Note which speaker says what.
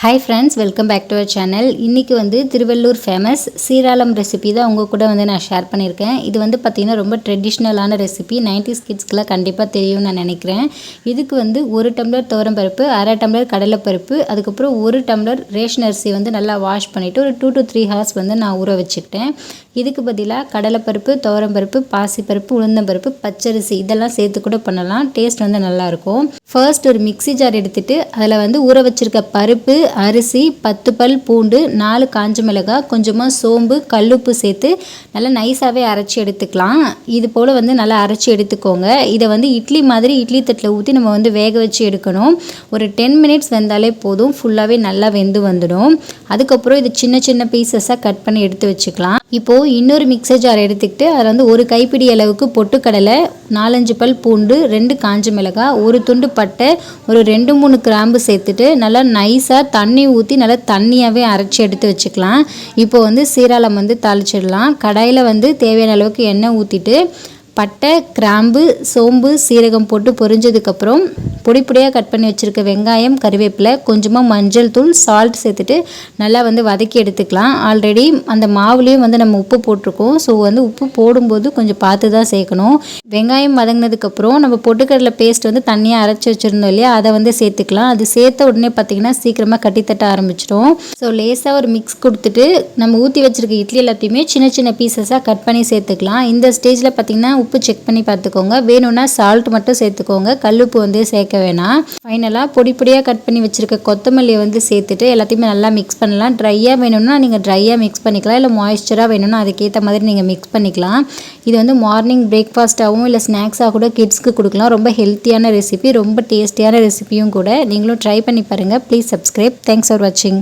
Speaker 1: Hi friends welcome back to our channel இன்றைக்கி வந்து Tiruvallur famous சீராளம் recipe தான் உங்கள் கூட வந்து நான் ஷேர் பண்ணியிருக்கேன். இது வந்து பார்த்திங்கன்னா ரொம்ப ட்ரெடிஷ்னலான ரெசிபி நைன்டிஸ் கிட்ஸ்க்கெலாம் கண்டிப்பாக தெரியும்னு நான் நினைக்கிறேன். இதுக்கு வந்து ஒரு டம்ளர் துவரம்பருப்பு அரை டம்ளர் கடலைப்பருப்பு அதுக்கப்புறம் ஒரு டம்ளர் ரேஷன் அரிசி வந்து நல்லா வாஷ் பண்ணிவிட்டு ஒரு டூ டு த்ரீ ஹவர்ஸ் வந்து நான் ஊற வச்சுக்கிட்டேன். இதுக்கு பதிலாக கடலைப்பருப்பு துவரம்பருப்பு பாசிப்பருப்பு உளுந்தம்பருப்பு பச்சரிசி இதெல்லாம் சேர்த்து கூட பண்ணலாம். டேஸ்ட் வந்து நல்லாயிருக்கும் ஃபர்ஸ்ட் ஒரு மிக்ஸி ஜார் எடுத்துகிட்டு அதில் வந்து ஊற வச்சுருக்க பருப்பு அரிசி பத்து பல் பூண்டு நாலு காஞ்ச மிளகாய் கொஞ்சமாக சோம்பு கல்லுப்பு சேர்த்து நல்லா நைஸாகவே அரைச்சி எடுத்துக்கலாம். இது போல் வந்து நல்லா அரைச்சி எடுத்துக்கோங்க. இதை வந்து இட்லி மாதிரி இட்லி தட்டில் ஊற்றி நம்ம வந்து வேக வச்சு எடுக்கணும். ஒரு டென் மினிட்ஸ் வெந்தாலே போதும். ஃபுல்லாகவே நல்லா வெந்து வந்துடும். அதுக்கப்புறம் இது சின்ன சின்ன பீசஸாக கட் பண்ணி எடுத்து வச்சுக்கலாம். இப்போது இன்னொரு மிக்சர் ஜார் எடுத்துக்கிட்டு அதில் வந்து ஒரு கைப்பிடி அளவுக்கு பொட்டுக்கடலை நாலஞ்சு பல் பூண்டு ரெண்டு காஞ்ச மிளகாய் ஒரு துண்டு பட்டை ஒரு ரெண்டு மூணு கிராம்பு சேர்த்துட்டு நல்லா நைஸாக தண்ணி ஊற்றி நல்லா தண்ணியாகவே அரைச்சி எடுத்து வச்சுக்கலாம். இப்போ வந்து சீராளம் வந்து தாளிச்சிடலாம். கடாயில் வந்து தேவையான அளவுக்கு எண்ணெய் ஊற்றிட்டு பட்டை கிராம்பு சோம்பு சீரகம் போட்டு பொரிஞ்சதுக்கப்புறம் பொடி பொடியாக கட் பண்ணி வச்சுருக்க வெங்காயம் கருவேப்பிலை கொஞ்சமாக மஞ்சள் தூள் சால்ட் சேர்த்துட்டு நல்லா வந்து வதக்கி எடுத்துக்கலாம். ஆல்ரெடி அந்த மாவுலேயும் வந்து நம்ம உப்பு போட்டிருக்கோம். ஸோ வந்து உப்பு போடும்போது கொஞ்சம் பார்த்து தான் சேர்க்கணும். வெங்காயம் வதங்கினதுக்கப்புறம் நம்ம பொட்டுக்கடலை பேஸ்ட் வந்து தண்ணியாக அரைச்சி வச்சுருந்தோம் இல்லையா? அதை வந்து சேர்த்துக்கலாம். அது சேர்த்த உடனே பார்த்திங்கன்னா சீக்கிரமாக கட்டித்தட்ட ஆரம்பிச்சிடும். ஸோ லேசாக ஒரு மிக்ஸ் கொடுத்துட்டு நம்ம ஊற்றி வச்சுருக்க இட்லி எல்லாத்தையுமே சின்ன சின்ன பீசஸாக கட் பண்ணி சேர்த்துக்கலாம். இந்த ஸ்டேஜில் பார்த்திங்கன்னா உப்பு செக் பண்ணி பார்த்துக்கோங்க. வேணும்னா சால்ட் மட்டும் சேர்த்துக்கோங்க. கல்லுப்பு வந்து சேர்க்க வேணாம். ஃபைனலாக பொடி பொடியாக கட் பண்ணி வச்சுருக்க கொத்தமல்லியை வந்து சேர்த்துட்டு எல்லாத்தையுமே நல்லா மிக்ஸ் பண்ணலாம். ட்ரையாக வேணும்னா நீங்கள் ட்ரையாக மிக்ஸ் பண்ணிக்கலாம். இல்லை மாய்ஸ்சராக வேணும்னா அதுக்கேற்ற மாதிரி நீங்கள் மிக்ஸ் பண்ணிக்கலாம். இது வந்து மார்னிங் பிரேக்ஃபாஸ்ட்டாகவும் இல்லை ஸ்நாக்ஸாக கூட கிட்ஸ்க்கு கொடுக்கலாம். ரொம்ப ஹெல்த்தியான ரெசிபி ரொம்ப டேஸ்டியான ரெசிபியும் கூட நீங்களும் ட்ரை பண்ணி பாருங்கள் ப்ளீஸ் சப்ஸ்கிரைப் தேங்க்ஸ் ஃபார் வாட்சிங்